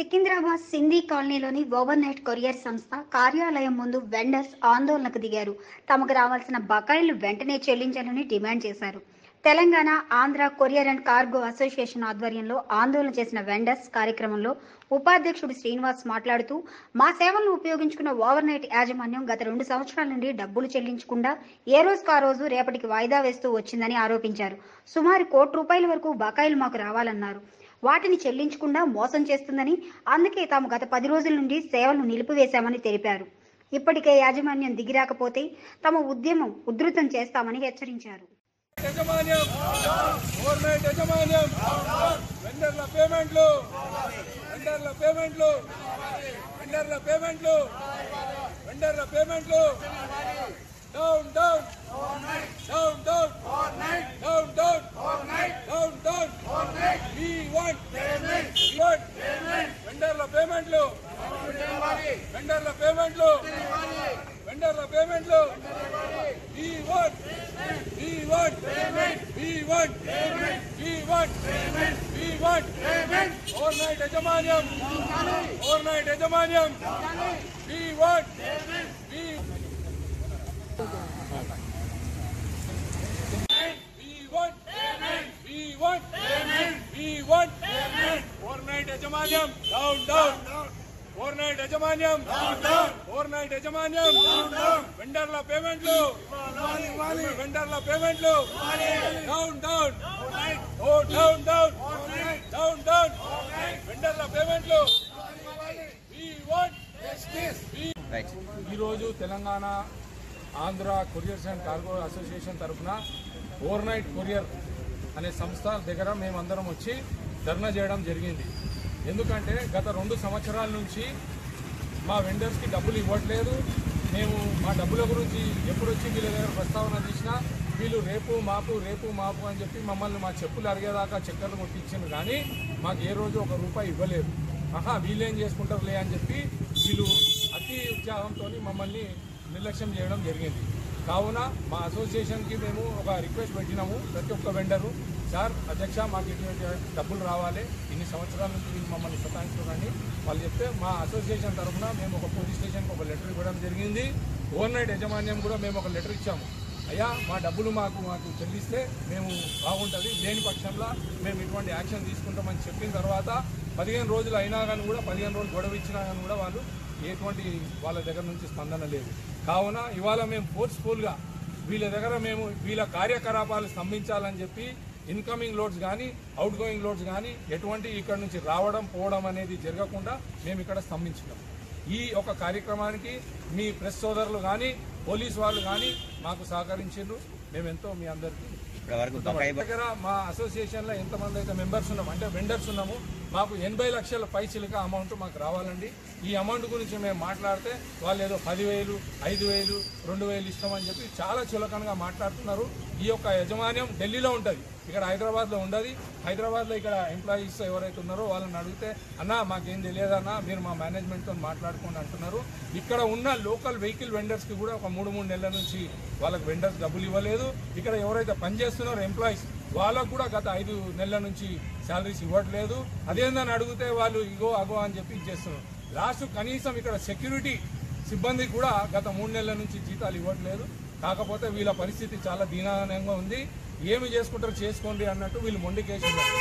సికింద్రాబాద్ సింధీ కాలనీలోని over night courier సంస్థ కార్యాలయం ముందు వెండర్స్ ఆందోళనకు దిగారు. తమకు రావాల్సిన బకాయిలు వెంటనే చెల్లించాలని డిమాండ్ చేశారు. Telangana Andhra courier and cargo association ఆధ్వర్యంలో ఆందోళన చేసిన వెండర్స్ కార్యక్రమంలో ఉపాధ్యక్షుడు శ్రీనివాస్ మాట్లాడుతూ మా సేవలను ఉపయోగించుకున్న ఓవర్ నైట్ యాజమాన్యం గత రెండు సంవత్సరాల నుండి డబ్బులు చెల్లించకుండా ఏ రోజుకు ఆ రోజు రేపటికి వాయిదా వేస్తూ వచ్చిందని ఆరోపించారు. సుమారు కోటి రూపాయల వరకు బకాయిలు మాకు రావాలన్నారు. వాటిని చెల్లించకుండా మోసం చేస్తుందని అందుకే తాము గత పది రోజుల నుండి సేవలను నిలిపివేశామని తెలిపారు. ఇప్పటికే యాజమాన్యం దిగిరాకపోతే తమ ఉద్యమం ఉధృతం చేస్తామని హెచ్చరించారు. యజమాన్యం గవర్నమెంట్ యజమాన్యం వెండర్ల పేమెంట్లు వెండర్ల పేమెంట్లు వెండర్ల పేమెంట్లు వెండర్ల పేమెంట్లు. పేమెంట్లు వెండర్ల పేమెంట్లు వెండర్ల పేమెంట్లు ఈ వన్ ఈ వన్ ఈ వన్ ఈ వన్ ఈ వన్ ఓవర్ నైట్ యజమాన్యం ఓవర్ నైట్ యజమాన్యం ఈ వన్ ఓవర్నైట్ యజమాన్యం. డౌన్ డౌన్ ఓవర్నైట్ యజమాన్యం ఓవర్నైట్ యజమాన్యం. వెండర్ల పేమెంట్లు. వెండర్ల పేమెంట్లు. డౌన్ డౌన్ ఓ డౌన్ డౌన్ డౌన్ డౌన్ వెండర్ల పేమెంట్లు. We want రైట్ ఈరోజు Telangana Andhra couriers and cargo association తరఫున ఓవర్ నైట్ కొరియర్ అనే సంస్థ దగ్గర మేమందరం వచ్చి ధర్నా చేయడం జరిగింది. ఎందుకంటే గత రెండు సంవత్సరాల నుంచి మా వెండర్స్కి డబ్బులు ఇవ్వట్లేదు. మేము మా డబ్బుల గురించి ఎప్పుడు వచ్చి వీళ్ళ దగ్గర ప్రస్తావన తీసినా వీళ్ళు రేపు మాపు రేపు మాపు అని చెప్పి మమ్మల్ని మా చెప్పులు అరిగేదాకా చక్కర్లు కొట్టించింది కానీ మాకు ఏ రోజు ఒక రూపాయి ఇవ్వలేదు. ఆహా వీళ్ళేం చేసుకుంటారులే అని చెప్పి వీళ్ళు అతి ఉత్సాహంతో మమ్మల్ని నిర్లక్ష్యం చేయడం జరిగింది. కావున మా అసోసియేషన్కి మేము ఒక రిక్వెస్ట్ పెట్టినాము. ప్రతి ఒక్క వెండరు సార్ అధ్యక్ష మాకు ఇటువంటి డబ్బులు రావాలి ఇన్ని సంవత్సరాల నుంచి వీళ్ళు మమ్మల్ని సతాయిస్తున్నారని వాళ్ళు చెప్తే మా అసోసియేషన్ తరఫున మేము ఒక పోలీస్ స్టేషన్కి ఒక లెటర్ ఇవ్వడం జరిగింది. ఓవర్ నైట్ యాజమాన్యం కూడా మేము ఒక లెటర్ ఇచ్చాము. అయ్యా మా డబ్బులు మాకు మాకు చెల్లిస్తే మేము బాగుంటుంది లేని పక్షంలో మేము ఇటువంటి యాక్షన్ తీసుకుంటామని చెప్పిన తర్వాత పదిహేను రోజులు అయినా కానీ కూడా పదిహేను రోజులు గొడవ ఇచ్చినా కానీ కూడా వాళ్ళు ఎటువంటి వాళ్ళ దగ్గర నుంచి స్పందన లేదు. కావున ఇవాళ మేము ఫోర్స్ఫుల్గా వీళ్ళ దగ్గర మేము వీళ్ళ కార్యకలాపాలు స్తంభించాలని చెప్పి ఇన్కమింగ్ లోడ్స్ కానీ అవుట్ గోయింగ్ లోడ్స్ కానీ ఎటువంటి ఇక్కడ నుంచి రావడం పోవడం అనేది జరగకుండా మేము ఇక్కడ స్తంభించినాం. ఈ ఒక కార్యక్రమానికి మీ ప్రెస్ సోదరులు కానీ పోలీస్ వాళ్ళు కానీ మాకు సహకరించారు మేము ఎంతో మీ అందరికీ దగ్గర మా అసోసియేషన్లో ఎంతమంది అయితే మెంబర్స్ ఉన్నాం అంటే వెండర్స్ ఉన్నాము మాకు ఎనభై లక్షల పైచిలుక అమౌంట్ మాకు రావాలండి. ఈ అమౌంట్ గురించి మేము మాట్లాడితే వాళ్ళు ఏదో పదివేలు ఐదు వేలు రెండు వేలు ఇస్తామని చెప్పి చాలా చులకనగా మాట్లాడుతున్నారు. ఈ యొక్క యజమాన్యం ఢిల్లీలో ఉంటుంది. ఇక్కడ హైదరాబాద్లో ఉండదు. హైదరాబాద్లో ఇక్కడ ఎంప్లాయీస్ ఎవరైతే ఉన్నారో వాళ్ళని అడిగితే అన్నా మాకేం తెలియదన్నా మీరు మా మేనేజ్మెంట్తో మాట్లాడుకోండి అంటున్నారు. ఇక్కడ ఉన్న లోకల్ వెహికల్ వెండర్స్కి కూడా ఒక మూడు మూడు నెలల నుంచి వాళ్ళకి వెండర్స్ డబ్బులు ఇవ్వలేదు. ఇక్కడ ఎవరైతే పనిచేస్తున్నారో ఎంప్లాయీస్ వాళ్ళకు కూడా గత ఐదు నెలల నుంచి శాలరీస్ ఇవ్వట్లేదు. అదేందని అడిగితే వాళ్ళు ఇగో అగో అని చెప్పి ఇచ్చేస్తున్నారు. లాస్ట్ కనీసం ఇక్కడ సెక్యూరిటీ సిబ్బంది కూడా గత మూడు నెలల నుంచి జీతాలు ఇవ్వట్లేదు. కాకపోతే వీళ్ళ పరిస్థితి చాలా దీనానంగా ఉంది. ఏమి చేసుకుంటారో చేసుకోండి అన్నట్టు వీళ్ళు మొండికేసి ఉన్నారు.